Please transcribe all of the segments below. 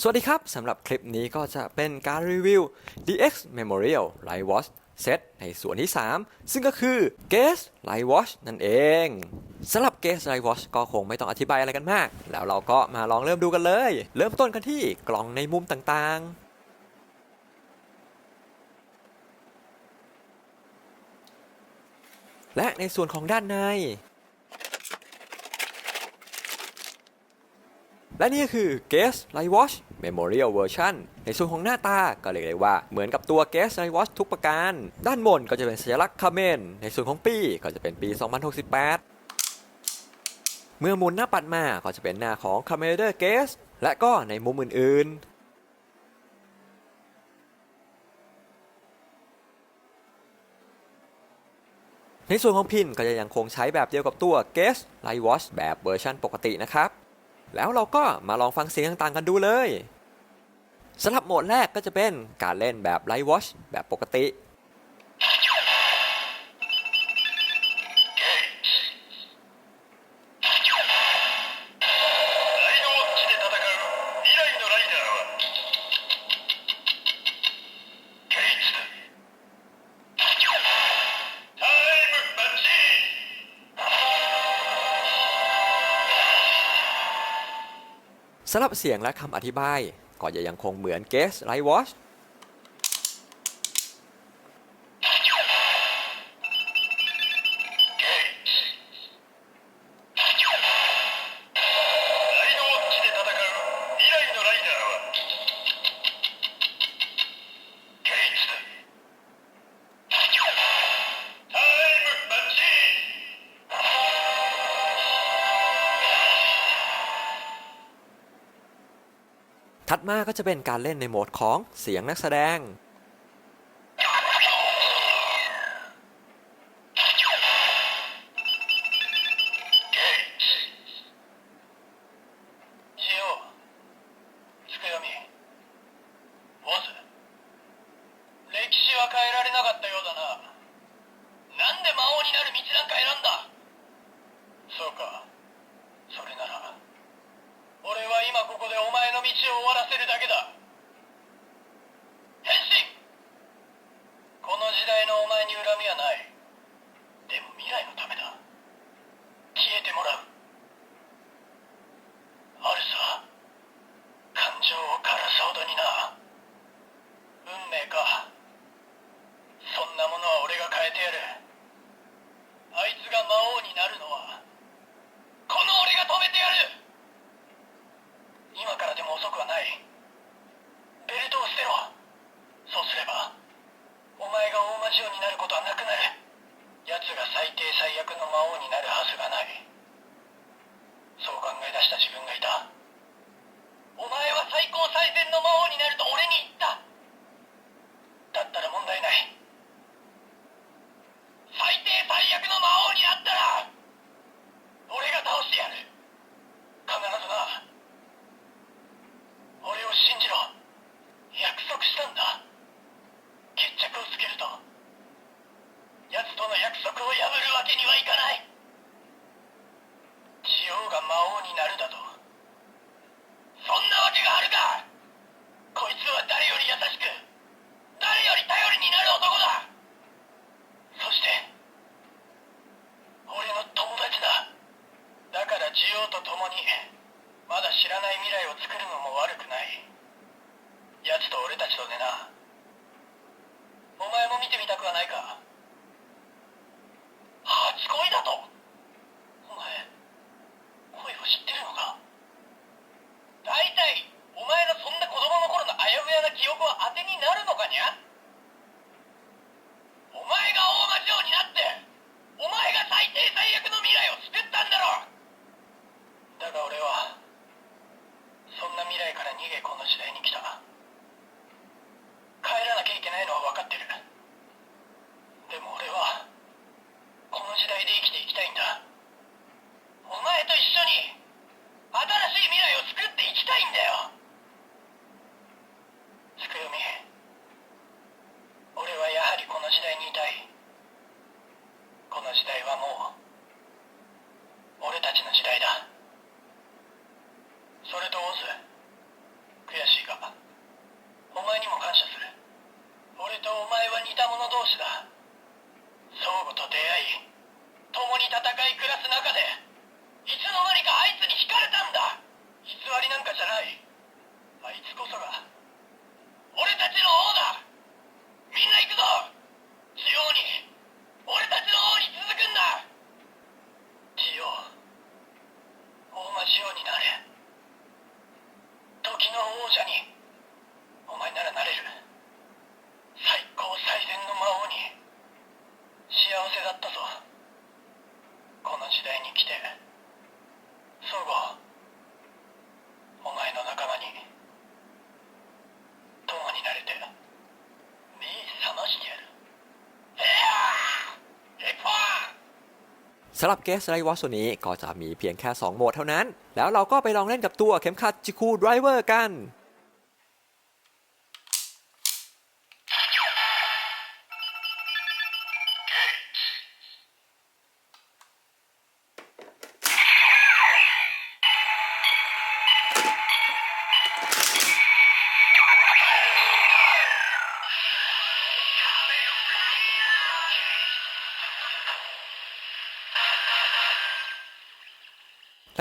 สวัสดีครับ สำหรับคลิปนี้ก็จะเป็นการรีวิว DX Memorial Light Watch Set ในส่วนที่ 3 ซึ่งก็คือ Guess Light Watch นั่นเองสำหรับ Guess Light Watch ก็คงไม่ต้องอธิบายอะไรกันมาก แล้วเราก็มาลองเริ่มดูกันเลย เริ่มต้นกันที่กล่องในมุมต่างๆและในส่วนของด้านใน และนี่คือ Guess Light Watch Memorial Version ในส่วนของหน้าตาก็เรียกได้ว่าเหมือนกับตัว Guess Light Watch ทุกประการ ด้านบนก็จะเป็นสัญลักษณ์คาเมนในส่วนของปีก็จะเป็นปี 2068 เมื่อหมุนหน้าปัดมาก็จะเป็นหน้าของ c a m e r a Guess และก็ในมุมอื่นๆในส่วนของพินก็จะยังคงใช้แบบเดียวกับตัว Guess Light Watch แบบเวอร์ชันปกตินะครับ แล้วเราก็มาลองฟังเสียงต่างๆกันดูเลยสำหรับโหมดแรกก็จะเป็นการเล่นแบบไลท์วอชแบบปกติ สำหรับเสียงและคำอธิบาย ก็จะยังคงเหมือน Guess Light Watch ถัดมาก็จะเป็นการเล่นในโหมดของเสียงนักแสดง ジオつくよみボス歴史は変えられなかったようだななんで魔王になる道なんか選んだそうか 道を終わらせるだけだ。変身。この時代のお前に恨みはない。でも未来のためだ。消えてもらう。あるさ。感情を枯らすほどにな。運命か。 สำหรับเกสไรวอสตัวนี้ก็จะมีเพียงแค่ 2 โหมดเท่านั้น แล้วเราก็ไปลองเล่นกับตัวเข็มขัดจิคูดรเวอร์กัน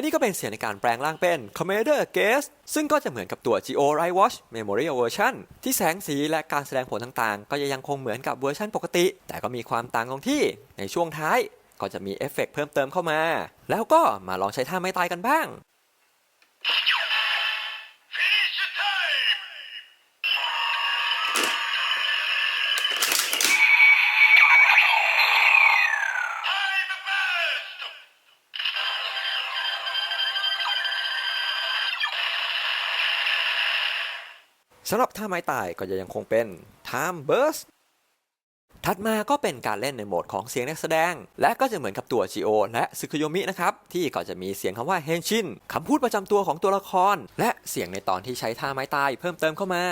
และนี่ก็เป็นเสียงในการแปลงร่างเป็น Commander Guest ซึ่งก็จะเหมือนกับตัว Geo r i Watch Memorial Version ที่แสงสีและการแสดงผลต่างๆ ก็จะยังคงเหมือนกับเวอร์ชันปกติ แต่ก็มีความต่างตรงที่ในช่วงท้ายก็จะมีเอฟเฟกต์เพิ่มเติมเข้ามา แล้วก็มาลองใช้ท่าไม้ตายกันบ้าง สำหรับท่าไม้ตายก็จะยังคงเป็น Time Burst ถัดมาก็เป็นการเล่นในโหมดของเสียงนักแสดง และก็จะเหมือนกับตัวซีโอและซึคุโยมินะครับ ที่ก็จะมีเสียงคำว่าเฮนชินคำพูดประจำตัวของตัวละคร และเสียงในตอนที่ใช้ท่าไม้ตายเพิ่มเติมเข้ามา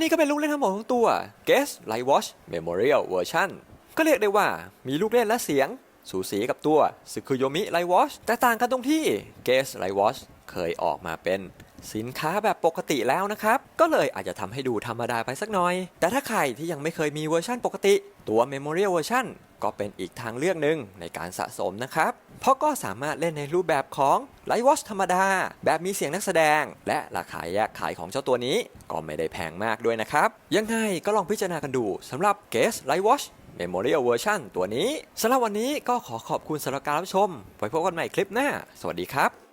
นี่ก็เป็นลูกเล่นทั้งหมดของตัว Guess Light Watch Memorial Version ก็เรียกได้ว่ามีลูกเล่นและเสียง สูสีกับตัวซึคุโยมิ Light Watch แต่ต่างกันตรงที่ Guess Light Watch เคยออกมาเป็นสินค้าแบบปกติแล้วนะครับ ก็เลยอาจจะทำให้ดูธรรมดาไปสักหน่อย แต่ถ้าใครที่ยังไม่เคยมีเวอร์ชันปกติ ตัว Memorial Version ก็เป็นอีกทางเลือกหนึ่งในการสะสมนะครับ เพราะก็สามารถเล่นในรูปแบบของไลท์วอชธรรมดา แบบมีเสียงนักแสดง และราคาแยกขายของเจ้าตัวนี้ ก็ไม่ได้แพงมากด้วยนะครับ ยังไงก็ลองพิจารณากันดูสำหรับ Guess Light Watch Memorial Version ตัวนี้สำหรับวันนี้ก็ขอขอบคุณสำหรับการรับชม ไว้พบกันใหม่คลิปหน้า สวัสดีครับ